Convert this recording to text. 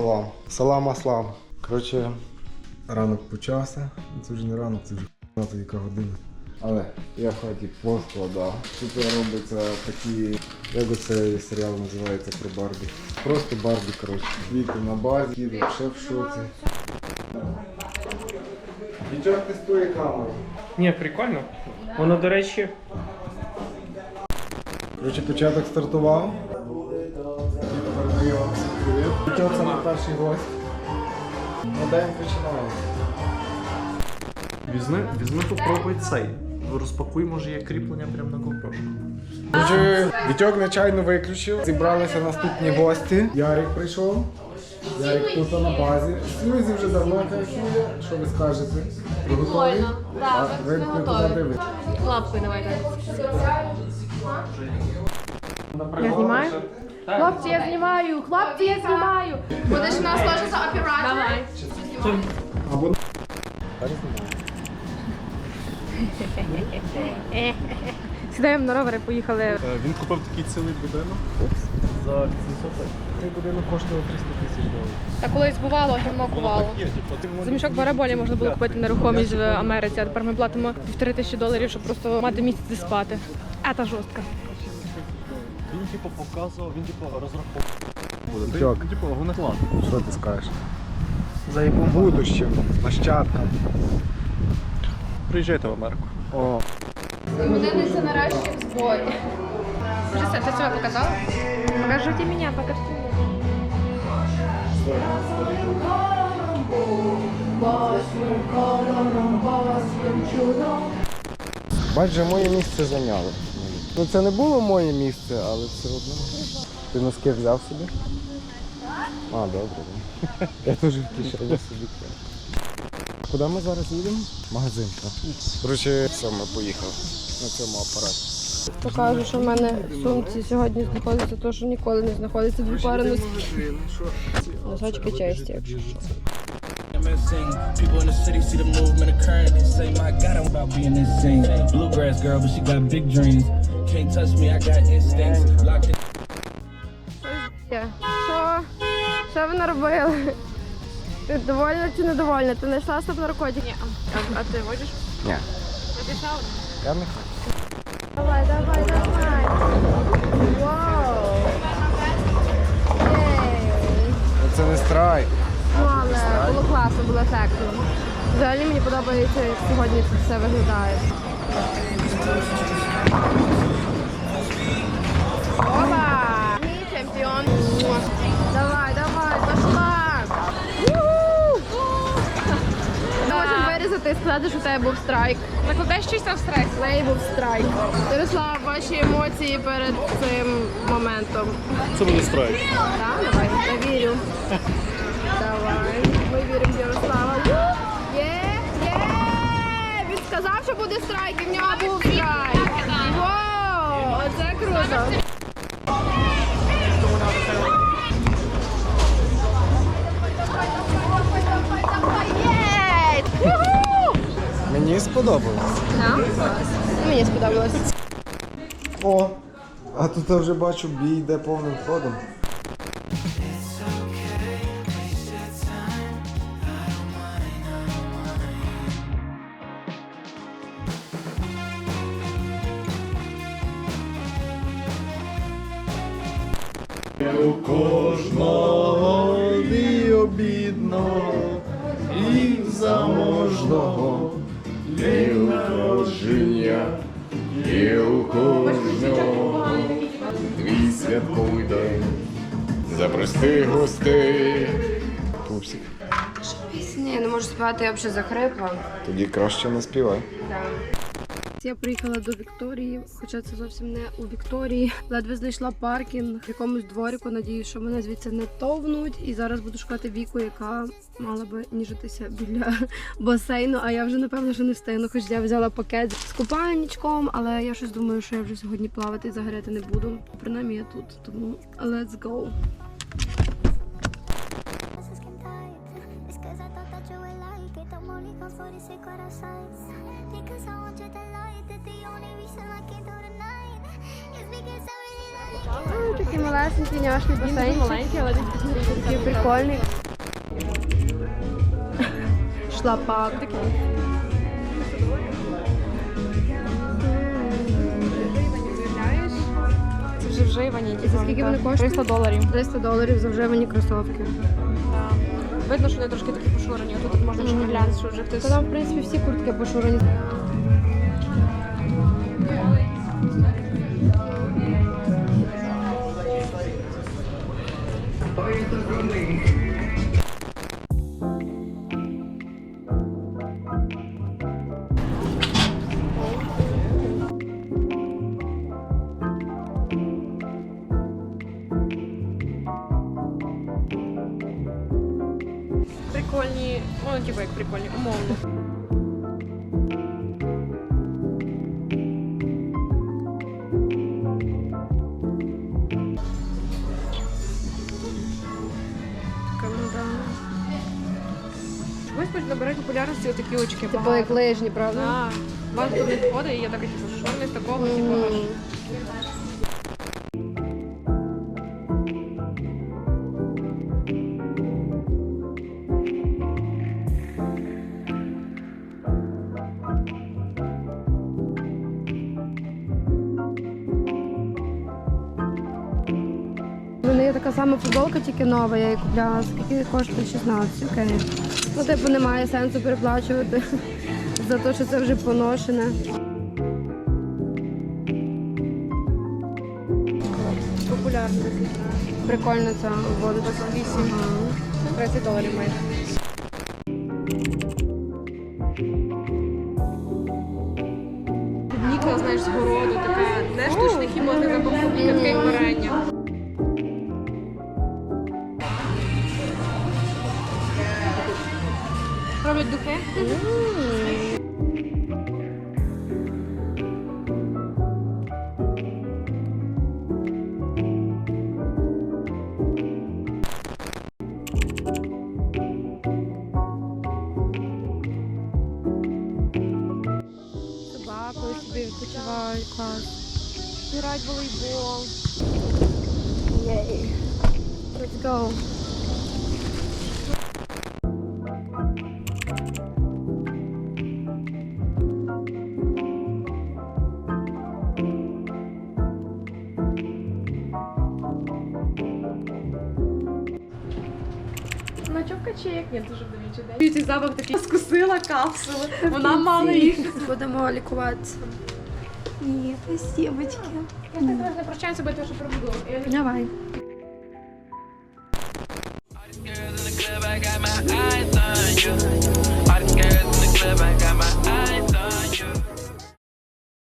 салам. Салам аслам. Коротше, ранок почався. Це вже не ранок, це вже знати яка година. Але я в хаті поскладав. Тут робиться такі, як оцей серіал називається про Барбі. Просто Барбі, коротше. Квіти на базі, кіди, ще в шоці. Дівчат тестує камеру. Ні, прикольно. Воно, до речі, Коротше, початок стартував. Діду вам всім привіт. Дітьо, це мій перший гость. Ну, день починаємо. Візьми, візьми попробуй цей. Розпакуй, може є кріплення прямо на GoPro. Коротше, Вітьок нечайно виключив. Зібралися наступні гості. Ярик прийшов. Ярик тут на базі. Слюзі вже давно кайфує. Що ви скажете? Ви готові? Прикольно. А, ми- ви ми не готові. туди дивитесь. Лапкою давайте. Я знімаю? Хлопці, я знімаю! Хлопці, я знімаю! Будеш у нас теж за оператора? Давай. Або Сідаємо на ровери, поїхали. Е, Він купив такий цілий будинок за 700 цей будинок коштував 300 тисяч доларів. Та колись бувало, гімно кувало. За мішок бараболі можна було купити нерухомість в Америці, а тепер ми платимо півтори тисячі доларів, щоб просто мати місце спати. А та жорстка. Типу показував, він типу розраховував. Він, типу, вони план. Що ти скажеш? за яку Будущим, нащадкам. Приїжджайте в Америку. О, Годинниця нарешті в зборі. Вже все, ти себе показала? Покажите мене, покажите мене. Моє місце зайняли. Ну це не було моє місце, але все одно. Ти носки взяв собі? А, добре. Я теж в кишені собі. Куди ми зараз їдемо? Магазин. все, ми поїхали на цьому апараті. Покажу, що в мене в сумці сьогодні знаходиться те, що ніколи не знаходиться дві пари носків. Носочки честі, якщо що. People in the city see the movement occurring and say, My God, I'm about being this scene. Bluegrass girl, but she got big dreams. Can't touch me, I got instincts. Locked in. Що? Що ви наробили? Ти довольна чи недовольна? Ти знайшла стоп наркотик? Ні. А, а ти водиш? Ні. Ти пішла? Я не хочу. Давай, давай, давай. Вау. Єй. Це не страйк. Ну, але було класно, було ефектно. Взагалі мені подобається, як сьогодні це все виглядає. Вирізати сказати, що у тебе був страйк. Накладеш щось там страйк? У неї був страйк. Ярослав, ваші емоції перед цим моментом. Це буде страйк. Так, давай, я вірю. Давай, ми віримо в Ярослава. Є, є! Він сказав, що буде страйк, і в нього був страйк. Вау, оце круто. Мені сподобалось. Да? Мені сподобалось. О, а тут я вже бачу, бій йде повним ходом. У кожного і обідного, і заможного, і народження, і у кожного твій святковий день. Запрости гостей. Пупсик. Ні, я не можу співати, я взагалі захрипла. Тоді краще не співай. Я приїхала до Вікторії, хоча це зовсім не у Вікторії. Ледве знайшла паркінг в якомусь дворику. Надіюсь, що мене звідси не товнуть. І зараз буду шукати віку, яка мала би ніжитися біля басейну. А я вже напевно що не встигну, хоч я взяла пакет з купальничком, але я щось думаю, що я вже сьогодні плавати і загоряти не буду. Принаймні я тут, тому let's go. Es que esa tata yo like it. I'm only gone for the sake of. Because I want you to like it. The only reason I can't do tonight is because I really like it. такий малесенький няшний басейн. маленький, але Такий прикольний. Шлапак. Це вже вживані. І за скільки вони коштують? 300 доларів. 300 доларів за вживані кросовки. Видно, що вони трошки такі пошурені. Тут можна ще глянути, що вже хтось. Та там, в принципі, всі куртки пошурені. Прикольні, ну типу як прикольні, умовно. Чогось хоч набирають популярності отакі очки. Типу як лижні, правда? Так. Вас тут не входить, і я така, типу, що не з такого, типу, аж. Така сама футболка, тільки нова, я її купляла. Скільки коштує 16, окей. Ну, типу, немає сенсу переплачувати за те, що це вже поношене. Популярно. Прикольно ця вода. 28. 30 доларів майже. Знаєш, з городу, така, не штучний хімоз, така бамбука, таке варення. Роблять духи? Собакою собі відпочивають клас. Грають волейбол. Єй. Let's go. Ночовка Я дуже вдовічий день. Цей запах такий скусила капсули. Вона мала їх. Будемо лікуватися. Ні, спасибочки. Я так не прощаюся, бо я теж пробуду. Давай. Girls in the club, I got my eyes on you. All these girls in the club, I got my